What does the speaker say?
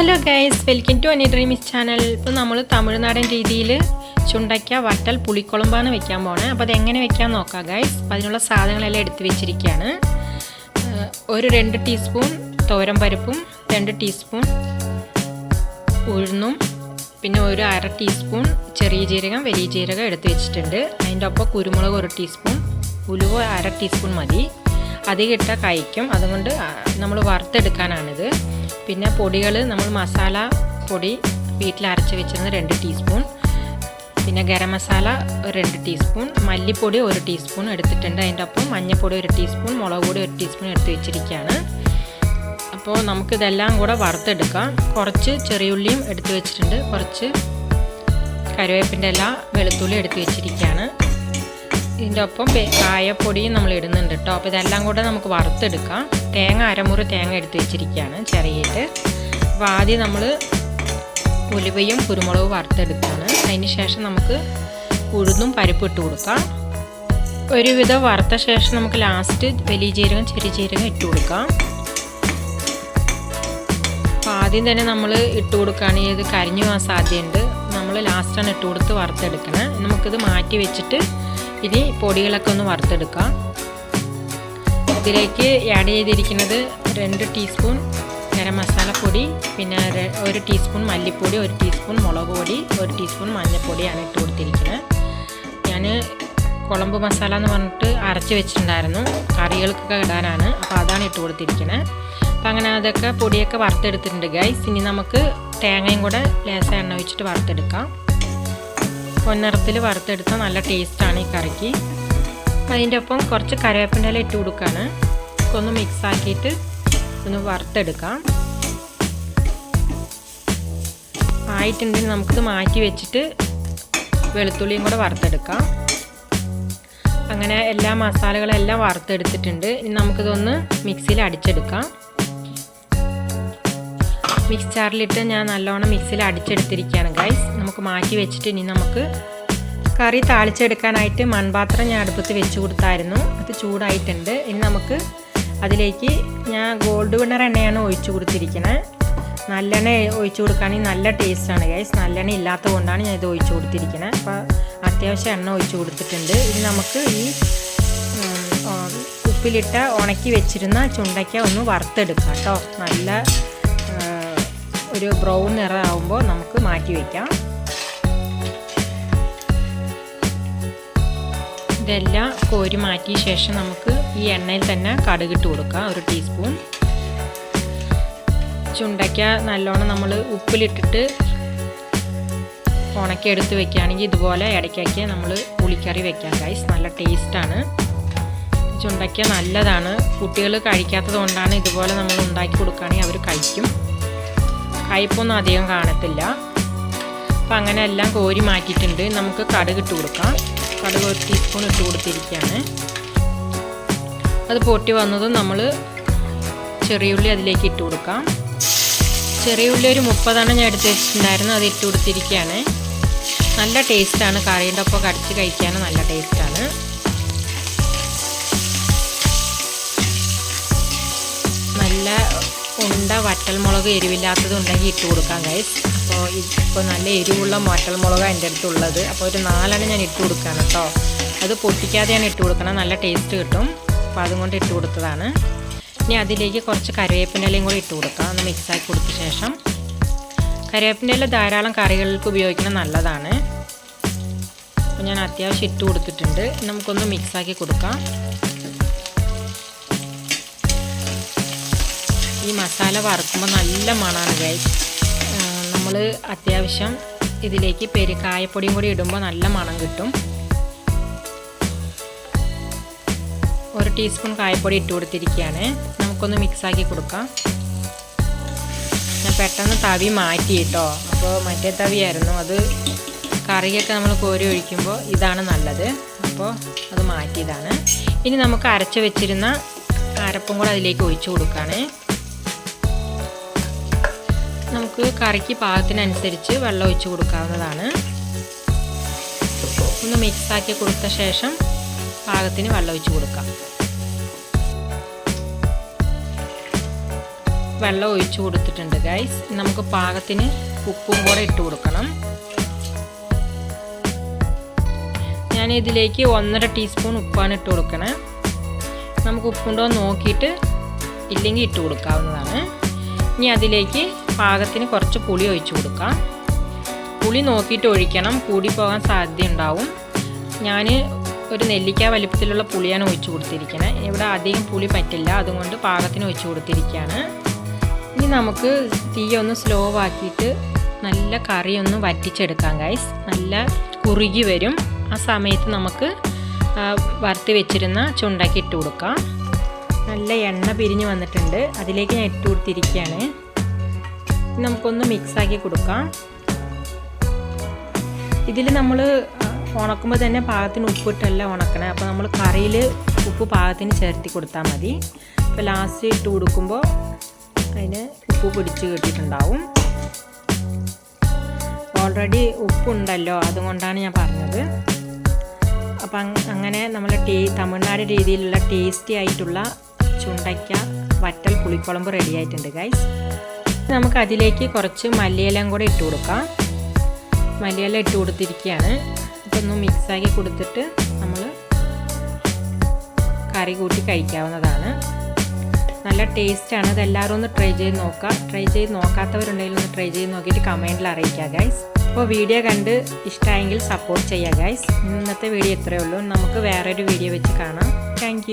Hello guys welcome to Ani dreams channel ഇപ്പോൾ നമ്മൾ തമിഴ്നാടൻ രീതിയിൽ ചുണ്ടയ്ക്ക വട്ടൽ പുളിക്കുളമ്പാണ് വെക്കാൻ പോണേ. അപ്പോൾ അത് എങ്ങനെ വെക്കാൻ നോക്കാം ഗൈസ് അപ്പോൾ അതിനുള്ള സാധനങ്ങളെല്ലാം എടുത്തു വെച്ചിരിക്കുകയാണ്. ഒരു രണ്ട് ടീസ്പൂൺ തോരൻ പരിപ്പും രണ്ട് ടീസ്പൂൺ ഉഴുന്നും പിന്നെ ഒരു അര ടീസ്പൂൺ ചെറിയ ജീരകം വലിയ ജീരകം എടുത്തു വെച്ചിട്ടുണ്ട്. അതിന്റെ ഒപ്പം കുരുമുളക് ഒരു ടീസ്പൂൺ ഉലുവ അര ടീസ്പൂൺ മതി. അധികം ഇട്ടാൽ കഴിക്കും. അതുകൊണ്ട് നമ്മൾ വറുത്തെടുക്കാനാണിത്. പിന്നെ പൊടികൾ നമ്മൾ മസാല പൊടി വീട്ടിൽ അരച്ച് വെച്ചിരുന്ന രണ്ട് ടീസ്പൂൺ പിന്നെ ഗരം മസാല ഒരു രണ്ട് ടീസ്പൂൺ മല്ലിപ്പൊടി ഒരു ടീസ്പൂൺ എടുത്തിട്ടുണ്ട്. അതിന്റെ ഒപ്പം മഞ്ഞൾപ്പൊടി ഒരു ടീസ്പൂൺ മുളക് പൊടി ഒരു ടീസ്പൂൺ എടുത്ത് വെച്ചിരിക്കുകയാണ്. അപ്പോൾ നമുക്കിതെല്ലാം കൂടെ വറുത്തെടുക്കാം. കുറച്ച് ചെറിയുള്ളിയും എടുത്ത് വെച്ചിട്ടുണ്ട്. കുറച്ച് കരുവേപ്പിന്റെ ഇല വെളുത്തുള്ളി എടുത്ത് വെച്ചിരിക്കുകയാണ്. ഇതിന്റെ ഒപ്പം കായപ്പൊടിയും നമ്മൾ ഇടുന്നുണ്ട് കേട്ടോ. അപ്പോൾ ഇതെല്ലാം കൂടെ നമുക്ക് വറുത്തെടുക്കാം. തേങ്ങ അരമുറി തേങ്ങ എടുത്ത് വെച്ചിരിക്കുകയാണ് ചെറിയിട്ട് അപ്പോൾ ആദ്യം നമ്മൾ ഉലുവയും കുരുമുളകും വറുത്തെടുക്കുകയാണ് അതിന് ശേഷം നമുക്ക് ഉഴുന്നും പരിപ്പ് ഇട്ട് കൊടുക്കാം. ഒരുവിധം വറുത്ത ശേഷം നമുക്ക് ലാസ്റ്റ് വലിയ ജീരകം ചെറിയ ജീരകം ഇട്ട് കൊടുക്കാം. അപ്പോൾ ആദ്യം തന്നെ നമ്മൾ ഇട്ട് കൊടുക്കുകയാണെങ്കിൽ ഇത് കരിഞ്ഞു പോകാൻ സാധ്യതയുണ്ട്. നമ്മൾ ലാസ്റ്റാണ് ഇട്ട് കൊടുത്ത് വറുത്തെടുക്കണേ. നമുക്കിത് മാറ്റി വെച്ചിട്ട് ഇനി പൊടികളൊക്കെ ഒന്ന് വറുത്തെടുക്കാം. ഇതിലേക്ക് ആഡ് ചെയ്തിരിക്കുന്നത് രണ്ട് ടീസ്പൂൺ ഗരം മസാലപ്പൊടി പിന്നെ ഒരു ടീസ്പൂൺ മല്ലിപ്പൊടി ഒരു ടീസ്പൂൺ മുളക് പൊടി ഒരു ടീസ്പൂൺ മഞ്ഞൾപ്പൊടിയാണ് ഇട്ട് കൊടുത്തിരിക്കുന്നത്. ഞാൻ കുളമ്പ് മസാല എന്ന് പറഞ്ഞിട്ട് അരച്ച് വെച്ചിട്ടുണ്ടായിരുന്നു. കറികൾക്കൊക്കെ ഇടാനാണ്. അപ്പോൾ അതാണ് ഇട്ട് കൊടുത്തിരിക്കുന്നത് അപ്പം അങ്ങനെ അതൊക്കെ പൊടിയൊക്കെ വറുത്തെടുത്തിട്ടുണ്ട് ഗൈസ് ഇനി നമുക്ക് തേങ്ങയും കൂടെ ലേസ എണ്ണ വെച്ചിട്ട് വറുത്തെടുക്കാം. പൊന്നിറത്തിൽ വറുത്തെടുത്ത നല്ല ടേസ്റ്റാണ് ഈ കറിക്ക്. അതിന്റെ ഒപ്പം കുറച്ച് കറിവേപ്പിന്റെ ഇല ഇട്ട് കൊടുക്കുകയാണ് ഒന്ന് മിക്സ് ആക്കിയിട്ട് ഒന്ന് വറുത്തെടുക്കാം. ആയിട്ടുണ്ടെങ്കിൽ നമുക്കിത് മാറ്റി വെച്ചിട്ട് വെളുത്തുള്ളിയും കൂടെ വറുത്തെടുക്കാം. അങ്ങനെ എല്ലാ മസാലകളെല്ലാം വറുത്തെടുത്തിട്ടുണ്ട്. ഇനി നമുക്കിതൊന്ന് മിക്സിയിൽ അടിച്ചെടുക്കാം. മിക്സ് ജാറിലിട്ട് ഞാൻ നല്ലോണം മിക്സിയിൽ അടിച്ചെടുത്തിരിക്കുകയാണ് ഗൈസ് നമുക്ക് മാറ്റി വെച്ചിട്ട് ഇനി നമുക്ക് കറി താളിച്ചെടുക്കാനായിട്ട് മൺപാത്രം ഞാൻ അടുപ്പത്ത് വെച്ച് കൊടുത്തായിരുന്നു. അത് ചൂടായിട്ടുണ്ട്. ഇനി നമുക്ക് അതിലേക്ക് ഞാൻ ഗോൾഡ് വിന്നർ എണ്ണയാണ് ഒഴിച്ചു കൊടുത്തിരിക്കുന്നത് നല്ലെണ്ണ ഒഴിച്ചു കൊടുക്കുകയാണെങ്കിൽ നല്ല ടേസ്റ്റാണ് ഗൈസ് നല്ലെണ്ണ ഇല്ലാത്തത് കൊണ്ടാണ് ഞാൻ ഇത് ഒഴിച്ചു കൊടുത്തിരിക്കുന്നത് അപ്പോൾ അത്യാവശ്യം എണ്ണ ഒഴിച്ചു കൊടുത്തിട്ടുണ്ട്. ഇനി നമുക്ക് ഈ ഉപ്പിലിട്ട ഉണക്കി വെച്ചിരുന്ന ചുണ്ടയ്ക്ക ഒന്ന് വറുത്തെടുക്കാം കേട്ടോ. നല്ല ഒരു ബ്രൗൺ നിറമാകുമ്പോൾ നമുക്ക് മാറ്റി വയ്ക്കാം ഇതെല്ലാം കോരി മാറ്റിയ ശേഷം നമുക്ക് ഈ എണ്ണയിൽ തന്നെ കടുകിട്ട് കൊടുക്കാം ഒരു ടീസ്പൂൺ. ചുണ്ടയ്ക്ക നല്ലോണം നമ്മൾ ഉപ്പിലിട്ടിട്ട് ഉണക്കി എടുത്ത് വെക്കുകയാണെങ്കിൽ ഇതുപോലെ ഇടയ്ക്കൊക്കെ നമ്മൾ പുളിക്കറി വെക്കാം ഗൈസ് നല്ല ടേസ്റ്റാണ് ചുണ്ടയ്ക്ക നല്ലതാണ്. കുട്ടികൾ കഴിക്കാത്തത് കൊണ്ടാണ് ഇതുപോലെ നമ്മൾ ഉണ്ടാക്കി കൊടുക്കുകയാണെങ്കിൽ അവർ കഴിക്കും. കയ്പൊന്നും അധികം കാണത്തില്ല. അപ്പം അങ്ങനെ എല്ലാം കോരി മാറ്റിയിട്ടുണ്ട്. നമുക്ക് കടുക് ഇട്ട് കൊടുക്കാം. കടുക് ഒരു ടീസ്പൂൺ ഇട്ട് കൊടുത്തിരിക്കുകയാണ്. അത് പൊട്ടി വന്നതും നമ്മൾ ചെറിയുള്ളി അതിലേക്ക് ഇട്ട് കൊടുക്കാം. ചെറിയുള്ളി ഒരു മുപ്പതെണ്ണം ഞാൻ എടുത്ത് വെച്ചിട്ടുണ്ടായിരുന്നു. അത് ഇട്ട് കൊടുത്തിരിക്കുകയാണ്. നല്ല ടേസ്റ്റാണ് കറിയുടെ ഒപ്പം കടിച്ച് കഴിക്കാൻ നല്ല ടേസ്റ്റാണ് നല്ല ഉണ്ട വറ്റൽമുളക് എരിവില്ലാത്തത് ഉണ്ടെങ്കിൽ ഇട്ട് കൊടുക്കാം ഗൈസ് അപ്പോൾ ഇപ്പോൾ നല്ല എരിവുള്ള വറ്റൽമുളക് എന്റെ അടുത്തുള്ളത്. അപ്പോൾ ഒരു നാലെണ്ണം ഞാൻ ഇട്ട് കൊടുക്കുകയാണ് കേട്ടോ അത് പൊട്ടിക്കാതെയാണ് ഇട്ട് കൊടുക്കണം. നല്ല ടേസ്റ്റ് കിട്ടും. അപ്പോൾ അതും കൊണ്ട് ഇട്ട് കൊടുത്തതാണ്. ഇനി അതിലേക്ക് കുറച്ച് കറിവേപ്പിന്റെ ഇലയും കൂടി ഇട്ട് കൊടുക്കാം. ഒന്ന് മിക്സാക്കി കൊടുത്ത ശേഷം. കറിവേപ്പിന്റെ ഇല ധാരാളം കറികൾക്ക് ഉപയോഗിക്കുന്നത് നല്ലതാണ്. അപ്പോൾ ഞാൻ അത്യാവശ്യം ഇട്ട് കൊടുത്തിട്ടുണ്ട്. നമുക്കൊന്ന് മിക്സാക്കി കൊടുക്കാം. ഈ മസാല വറുക്കുമ്പോൾ നല്ല മണമാണ് ഗൈസ് നമ്മൾ അത്യാവശ്യം ഇതിലേക്ക് പെരുക്കായപ്പൊടിയും കൂടി ഇടുമ്പോൾ നല്ല മണം കിട്ടും. ഒരു ടീസ്പൂൺ കായപ്പൊടി ഇട്ട് കൊടുത്തിരിക്കുകയാണ് നമുക്കൊന്ന് മിക്സാക്കി കൊടുക്കാം. ഞാൻ പെട്ടെന്ന് തവി മാറ്റി കേട്ടോ അപ്പോൾ മറ്റേ തവിയായിരുന്നു. അത് കറിയൊക്കെ നമ്മൾ കോരി ഒഴിക്കുമ്പോൾ ഇതാണ് നല്ലത്. അപ്പോൾ അത് മാറ്റിയതാണ്. ഇനി നമുക്ക് അരച്ച് വെച്ചിരുന്ന അരപ്പും കൂടെ അതിലേക്ക് ഒഴിച്ചു കൊടുക്കുകയാണ് നമുക്ക് കറിക്ക് പാകത്തിനനുസരിച്ച് വെള്ളം ഒഴിച്ച് കൊടുക്കാവുന്നതാണ്. ഒന്ന് മിക്സാക്കി കൊടുത്ത ശേഷം പാകത്തിന് വെള്ളം ഒഴിച്ച് കൊടുക്കാം. വെള്ളം ഒഴിച്ച് കൊടുത്തിട്ടുണ്ട് ഗൈസ് നമുക്ക് പാകത്തിന് ഉപ്പും കൂടെ ഇട്ട് കൊടുക്കണം. ഞാൻ ഇതിലേക്ക് ഒന്നര ടീസ്പൂൺ ഉപ്പാണ് ഇട്ട് കൊടുക്കണേ. നമുക്ക് ഉപ്പുണ്ടോ നോക്കിയിട്ട് ഇല്ലെങ്കിൽ ഇട്ട് കൊടുക്കാവുന്നതാണ്. ഇനി അതിലേക്ക് പാകത്തിന് കുറച്ച് പുളി ഒഴിച്ചു കൊടുക്കാം പുളി നോക്കിയിട്ട് ഒഴിക്കണം. കൂടി പോകാൻ സാധ്യതയുണ്ടാവും. ഞാൻ ഒരു നെല്ലിക്ക വലിപ്പത്തിലുള്ള പുളിയാണ് ഒഴിച്ചു കൊടുത്തിരിക്കുന്നത്. ഇവിടെ അധികം പുളി പറ്റില്ല. അതുകൊണ്ട് പാകത്തിന് ഒഴിച്ചു കൊടുത്തിരിക്കുകയാണ്. ഇനി നമുക്ക് തീ ഒന്ന് സ്ലോ ആക്കിയിട്ട് നല്ല കറി ഒന്ന് വറ്റിച്ചെടുക്കാം ഗൈസ് നല്ല കുറുകി വരും. ആ സമയത്ത് നമുക്ക് വറുത്ത് വെച്ചിരുന്ന ചുണ്ടാക്കി ഇട്ട് കൊടുക്കാം. നല്ല എണ്ണ പിരിഞ്ഞ് വന്നിട്ടുണ്ട്. അതിലേക്ക് ഞാൻ ഇട്ട് കൊടുത്തിരിക്കുകയാണ്. നമുക്കൊന്ന് മിക്സാക്കി കൊടുക്കാം. ഇതിൽ നമ്മൾ ഉണക്കുമ്പോൾ തന്നെ പാകത്തിന് ഉപ്പിട്ടല്ല ഉണക്കണേ. അപ്പോൾ നമ്മൾ കറിയിൽ ഉപ്പ് പാകത്തിന് ചേർത്തി കൊടുത്താൽ മതി. അപ്പോൾ ലാസ്റ്റ് ഇട്ട് കൊടുക്കുമ്പോൾ അതിന് ഉപ്പ് പിടിച്ച് കിട്ടിയിട്ടുണ്ടാവും ഓൾറെഡി ഉപ്പുണ്ടല്ലോ അതുകൊണ്ടാണ് ഞാൻ പറഞ്ഞത്. അപ്പം അങ്ങനെ നമ്മളെ ടേ തമിഴ്നാട് രീതിയിലുള്ള ടേസ്റ്റി ആയിട്ടുള്ള ചുണ്ടയ്ക്ക വറ്റൽ പുളിക്കുളമ്പ് റെഡി ആയിട്ടുണ്ട് ഗൈസ് നമുക്ക് അതിലേക്ക് കുറച്ച് മല്ലിയിലം കൂടെ ഇട്ട് കൊടുക്കാം. മല്ലിയില ഇട്ട് കൊടുത്തിരിക്കുകയാണ്. ഇതൊന്ന് മിക്സാക്കി കൊടുത്തിട്ട് നമ്മൾ കറി കൂട്ടി കഴിക്കാവുന്നതാണ്. നല്ല ടേസ്റ്റാണ്. ഇതെല്ലാവരും ഒന്ന് ട്രൈ ചെയ്ത് നോക്കുക. ട്രൈ ചെയ്ത് നോക്കാത്തവരുണ്ടെങ്കിൽ ഒന്ന് ട്രൈ ചെയ്ത് നോക്കിയിട്ട് കമന്റിൽ അറിയിക്കുക ഗൈസ് അപ്പോൾ വീഡിയോ കണ്ട് ഇഷ്ടമായെങ്കിൽ സപ്പോർട്ട് ചെയ്യുക ഗൈസ് ഇന്നത്തെ വീഡിയോ ഇത്രയേ ഉള്ളൂ. നമുക്ക് വേറൊരു വീഡിയോ വെച്ച് കാണാം. താങ്ക്